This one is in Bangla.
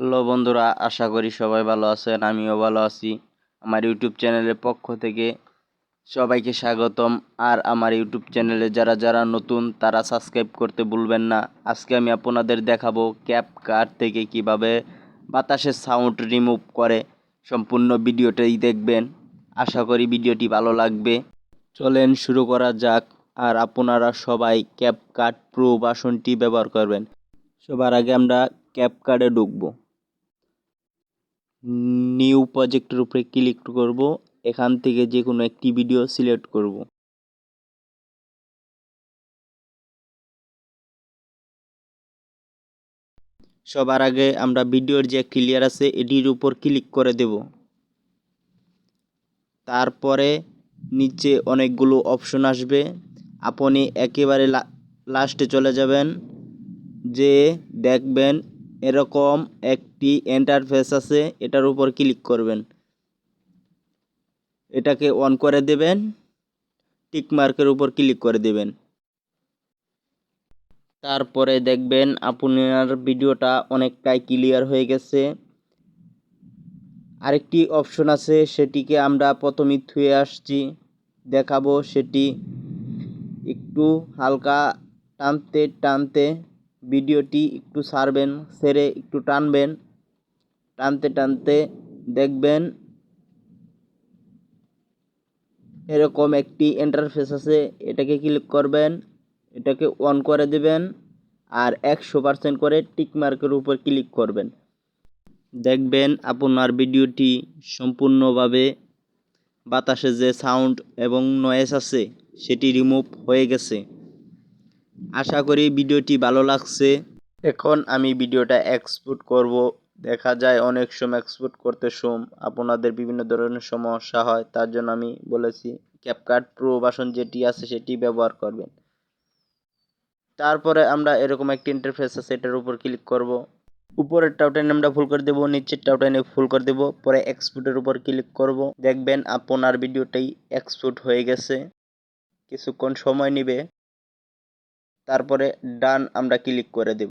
হ্যালো বন্ধুরা, আশা করি সবাই ভালো আছেন, আমিও ভালো আছি। আমার ইউটিউব চ্যানেলের পক্ষ থেকে সবাইকে স্বাগতম। আর আমার ইউটিউব চ্যানেলে যারা যারা নতুন, তারা সাবস্ক্রাইব করতে ভুলবেন না। আজকে আমি আপনাদের দেখাবো ক্যাপ কার্ড থেকে কীভাবে বাতাসের সাউন্ড রিমুভ করে। সম্পূর্ণ ভিডিওটাই দেখবেন। আশা করি ভিডিওটি ভালো লাগবে। চলেন শুরু করা যাক। আর আপনারা সবাই ক্যাপ কার্ড প্রো বাসনটি ব্যবহার করবেন। সবার আগে আমরা ক্যাপ কার্ডে ঢুকবো। নিউ প্রজেক্টের উপরে ক্লিক করব, এখান থেকে যে কোনো একটি ভিডিও সিলেক্ট করব। সবার আগে আমরা ভিডিওর যে ক্লিয়ার আছে, এটির উপর ক্লিক করে দেব। তারপরে নিচে অনেকগুলো অপশন আসবে। আপনি একেবারে লাস্টে চলে যাবেন। যে দেখবেন এরকম একটি ইন্টারফেস আছে, এটার উপর ক্লিক করবেন। এটাকে অন করে দেবেন টিক মার্কের উপর ক্লিক করে দেবেন। তারপরে দেখবেন আপনার ভিডিওটা অনেকটাই ক্লিয়ার হয়ে গেছে। আরেকটি অপশন আছে, সেটিকে আমরা প্রথমে থুয়ে আসছি, দেখাবো সেটি একটু হালকা টানতে টানতে ভিডিওটি একটু সারবেন, সেরে একটু টানবেন। টানতে টানতে দেখবেন এরকম একটি ইন্টারফেস আছে। এটাকে ক্লিক করবেন, এটাকে অন করে দেবেন আর একশো পার্সেন্ট করে টিক মার্কের উপর ক্লিক করবেন। দেখবেন আপনার ভিডিওটি সম্পূর্ণভাবে বাতাসে যে সাউন্ড এবং নয়েস আছে, সেটি রিমুভ হয়ে গেছে। আশা করি ভিডিওটি ভালো লাগছে। এখন আমি ভিডিওটা এক্সপোর্ট করব। দেখা যায় অনেক সময় এক্সপোর্ট করতে সম। আপনাদের বিভিন্ন ধরনের সমস্যা হয়, তার জন্য আমি বলেছি ক্যাপকাট প্রো বাসন যেটি আছে সেটি ব্যবহার করবেন। তারপরে আমরা এরকম একটি ইন্টারফেস আছে, এটার উপর ক্লিক করব। উপরের টাউটেন আমরা ফুল করে দেবো, নিচের টাউটেনে ফুল করে দেবো, পরে এক্সপোর্টের উপর ক্লিক করব। দেখবেন আপনার ভিডিওটাই এক্সপোর্ট হয়ে গেছে। কিছুক্ষণ সময় নেবে। তারপরে ডান আমরা ক্লিক করে দেব।